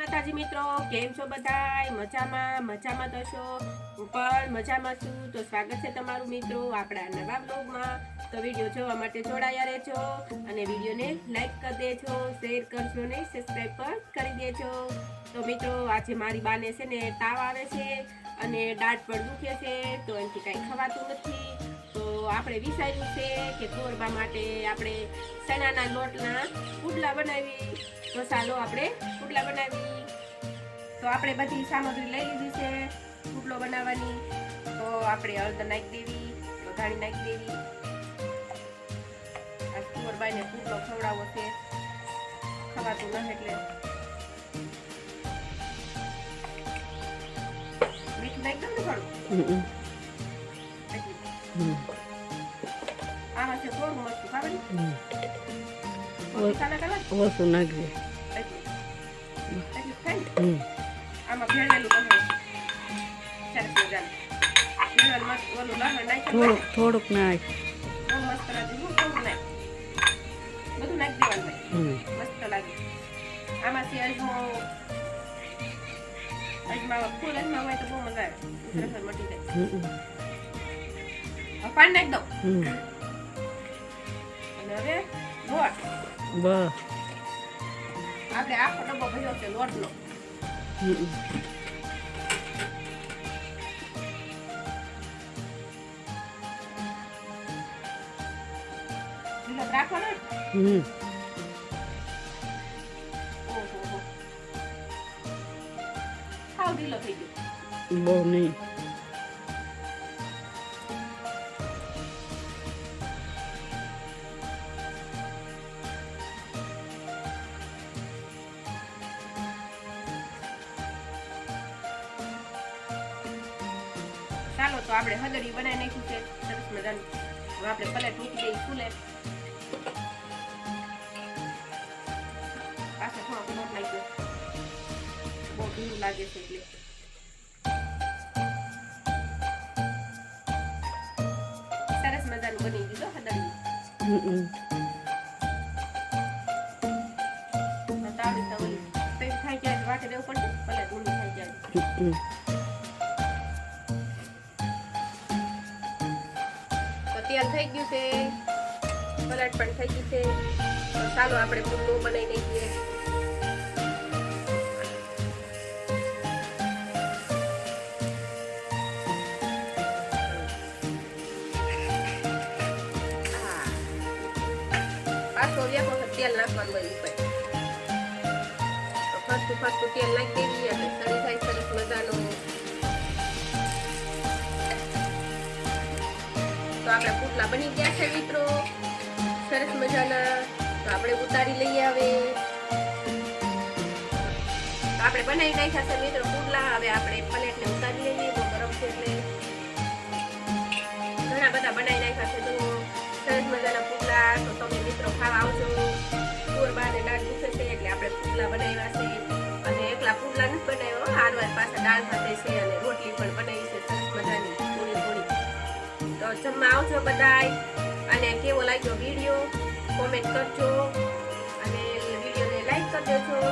માતાજી મિત્રો, કેમ છો બધાય? મજામાં? મજામાં છો? હું પણ મજામાં છું. તો સ્વાગત છે તમારું મિત્રો આપણા નવા બ્લોગમાં તો વીડિયો જોવા માટે જોડાયા રહેજો અને વિડીયોને લાઈક કરી દેજો શેર કરજો ને સબસ્ક્રાઈબ પણ કરી દેજો. તો મિત્રો, આજે મારી બાને છે ને તાવ આવે છે અને દાંત પણ દુખે છે, તો એનાથી કાંઈ ખવાતું નથી. તો આપણે વિચાર્યું છે કે ગોરબા માટે આપણે ચણાના લોટના પુડલા બનાવી, તો ચાલો આપણે પુડલા બનાવી. તો આપણે બધી સામગ્રી લઈ લીધી છે, પુડલો બનાવવાની. તો આપણે હળદર નાખી દેવી વઘાણી નાખી દેવી. આ કુંવરબાઈને પુડલો ખવડાવવો છે. ખવાતું ન એટલે. મીઠું નાખી દઉં ને થોડું. આમાં છે થોડું મરચું કરવા ઓછું નાખજે. આમાં ભેળવેલું નાખ્યું થોડુંક નાખ બધું નાખી દેવાનું મસ્ત લાગે આમાંથી અજમો અજમા ફૂલ અજમા હોય તો બહુ મજા આવે મટી જાય પાણી નાખી દઉં. અને હવે લોટ. બસ. આપણે આખો ડબ્બો ભર્યો છે લોટનો. રાખવાનો? હમ. ઓહો. બહુ નહીં. તો આપણે હદડી બનાવી નાખી છે. સરસ મજાનું. હવે આપણે પલેટ મૂકી દઈએ ફૂલે. પાછળ થોડો લોટ નાખ્યો. બહુ ભીનું લાગે છે એટલે. સરસ મજાનું બની ગયું હો હદડી વાટે પડશે. ઊંડી થાય ત્યારે થઈ ગયું છે. પલાટ પણ થઈ ગયું છે. ચાલો આપણે પુલ્લું બનાવી હા. પાછો વખત તેલ નાખવાનું હોય ઉપર. ફરતું ફરતું તેલ નાખી દઈએ એટલે થાય સરસ મજાનું તો આપણે પુટલા બની ગયા છે મિત્રો. સરસ મજાના. તો આપણે ઉતારી લઈએ હવે. તો આપણે બનાવી નાખ્યા છે મિત્રો પુટલા હવે આપણે પ્લેટને ઉતારી લઈએ બહુ ગરમ છે એટલે. ઘણા બધા બનાવી નાખ્યા છે તો સરસ મજાના પુટલા તો તમે મિત્રો ખાવા આવજો. દાળ દુખે છે એટલે આપણે પુટલા બનાવ્યા છે. જમવા આવજો બધાય. અને કેવો લાગ્યો વીડિયો કોમેન્ટ કરજો. અને વિડીયોને લાઈક કરી દેજો